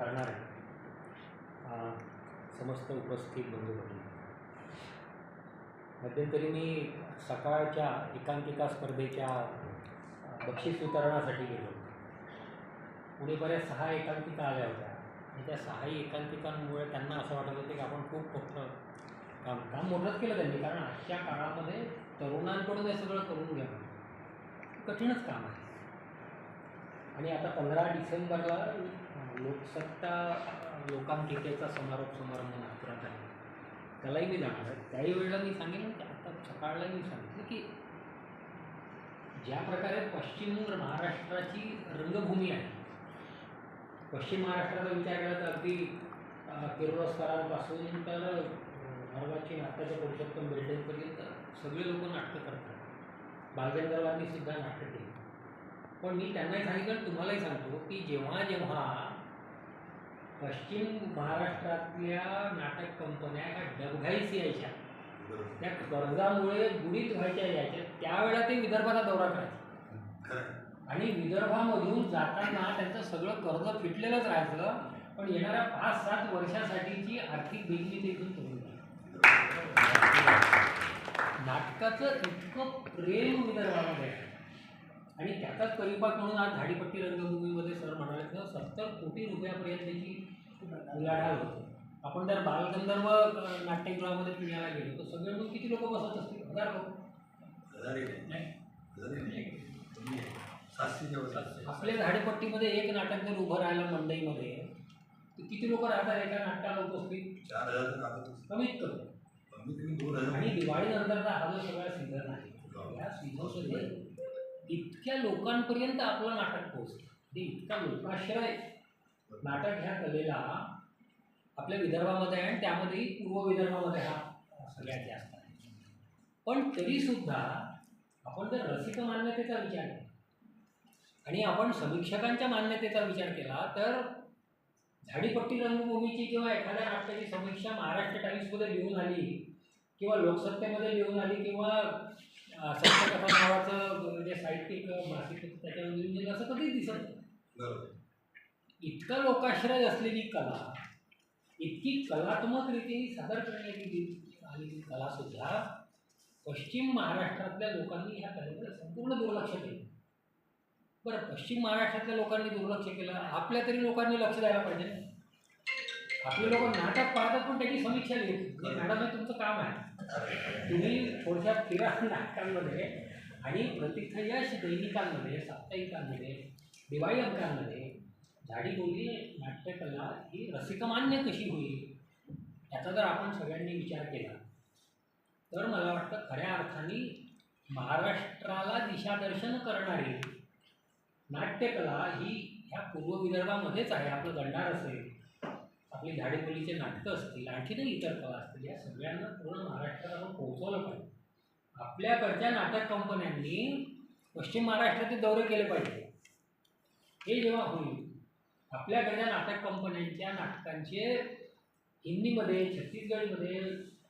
करणार आहे. समस्त उपस्थित बंधू भगिनी मध्यंतरी मी सकाळच्या एकांकिका स्पर्धेच्या बक्षीस वितरणासाठी गेलो. पुढे बऱ्याच सहा एकांकिका आल्या होत्या. आणि त्या सहाही एकांकिकांमुळे त्यांना असं वाटत होतं की आपण खूप मोठं काम काम मोठंच केलं त्यांनी. कारण आजच्या काळामध्ये तरुणांकडून हे सगळं करून घ्यावं कठीणच काम आहे. आणि आता पंधरा डिसेंबरला लोकसत्ता लोकांकिकेचा समारोप समारंभ नागपुरात आहे. त्यालाही मी जाणार आहे. त्याही वेळेला मी सांगेन की आता सकाळलाही मी सांगितलं की ज्या प्रकारे पश्चिम महाराष्ट्राची रंगभूमी आहे पश्चिम महाराष्ट्राचा विचार केला तर अगदी अ, किर्लोस्करांपासून तर अर्वाची नाटकाच्या पुरुषोत्तम बिल्डिंगपर्यंत सगळे लोक नाटकं करतात. बालगंधर्वांनी सुद्धा नाटक केली. पण मी त्यांनाही सांगितलं तुम्हालाही सांगतो की जेव्हा जेव्हा पश्चिम महाराष्ट्रातल्या नाटक कंपन्या ह्या डबघाईस यायच्या. त्या कर्जामुळे बुडीत व्हायच्या यायच्या त्यावेळेला ते विदर्भाला दौरा करायचे. आणि विदर्भामधून जाताना त्यांचं सगळं कर्ज फिटलेलंच राहायचं पण येणाऱ्या पाच सात वर्षासाठीची आर्थिक देणगी ते इथून नाटकाचं इतकं प्रेम विदर्भामध्ये आहे. आणि त्याचाच परिपाक म्हणून आज झाडीपट्टी रंगभूमीमध्ये सर म्हणाले तर सत्तर कोटी रुपयापर्यंतची उलाढाल होते. आपण जर बालगंधर्व नाट्यगृहामध्ये पुण्याला गेलो तर सगळे मिळून किती लोक बसत असतील? हजार लोक. आपल्या झाडेपट्टीमध्ये एक नाटक जर उभं राहिलं मंडईमध्ये तर किती लोक राहतात एका नाटकाला उपस्थित? चार हजार कमीत कमी. आणि दिवाळीनंतरचा हा जो सगळा सीझन आहे या सीझनमध्ये इतक्या लोकांपर्यंत आपलं नाटक पोहोचलं. म्हणजे इतका लोकाश्रय नाटक ह्या कलेला आपल्या विदर्भामध्ये आहे आणि त्यामध्येही पूर्व विदर्भामध्ये हा सगळ्यात जास्त आहे. पण तरीसुद्धा आपण जर रसिक मान्यतेचा विचार केला आणि आपण समीक्षकांच्या मान्यतेचा विचार केला तर झाडीपट्टी रंगभूमीची किंवा एखाद्या नाटकाची समीक्षा महाराष्ट्र टाइम्समध्ये लिहून आली किंवा लोकसत्तेमध्ये लिहून आली किंवा सत्यकथा नावाचं साहित्यिक मासिक दिलं असं कधीच दिसत नाही. इतका लोकाश्रय असलेली कला इतकी कलात्मक रीतीने सादर करण्यात गेली आलेली कलासुद्धा पश्चिम महाराष्ट्रातल्या लोकांनी ह्या कलेकडे संपूर्ण दुर्लक्ष केलं. बरं पश्चिम महाराष्ट्रातल्या लोकांनी दुर्लक्ष केलं आपल्या तरी लोकांनी लक्ष द्यायला पाहिजे आपले लोक नाटक पाहतात पण त्याची समीक्षा लिहित नाही. मॅडम हे तुमचं काम आहे. तुम्ही थोडक्यात फिरा नाटकांमध्ये. आणि प्रतिथयश दैनिकांमध्ये साप्ताहिकांमध्ये दिवाळी अंकांमध्ये झाडीबोली नाट्यकला ही रसिकमान्य कशी होईल? याचा जर आपण सगळ्यांनी विचार केला तर मला वाटतं खऱ्या अर्थाने महाराष्ट्राला दिशादर्शन करणारी नाट्यकला ही ह्या पूर्व विदर्भामध्येच आहे. आपलं गंडार असेल आपली झाडीबोलीचे नाटकं असतील आणखीनही इतर कला असतील या सगळ्यांना पूर्ण महाराष्ट्राला आपण पोहोचवलं पाहिजे. आपल्याकडच्या नाटक कंपन्यांनी पश्चिम महाराष्ट्राचे दौरे केले पाहिजे. हे जेव्हा होईल आपल्याकडच्या नाटक कंपन्यांच्या नाटकांचे हिंदीमध्ये छत्तीसगडमध्ये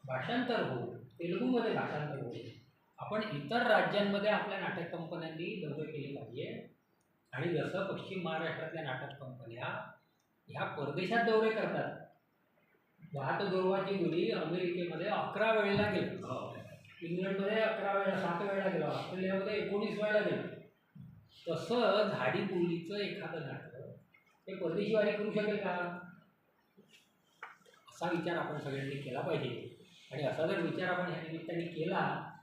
भाषांतर हो तेलुगूमध्ये भाषांतर हो आपण इतर राज्यांमध्ये आपल्या नाटक कंपन्यांनी दौरे केले पाहिजे. आणि जसं पश्चिम महाराष्ट्रातल्या नाटक कंपन्या ह्या परदेशात दौरे करतात. वाहत दुर्वाची मुली अमेरिकेमध्ये अकरा वेळेला गेलो इंग्लंडमध्ये अकरा वेळा सात वेळा गेलो. ऑस्ट्रेलियामध्ये एकोणीस वेळा गेलो. तसं झाडी बोलीचं एखादं नाटक ते परदेशी वारी करू शकेल का? असा विचार आपण सगळ्यांनी केला पाहिजे. आणि असा जर विचार आपण ह्या निमित्ताने केला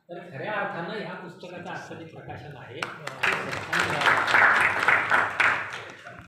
तर खऱ्या अर्थानं ह्या पुस्तकाचं आजचं प्रकाशन आहे.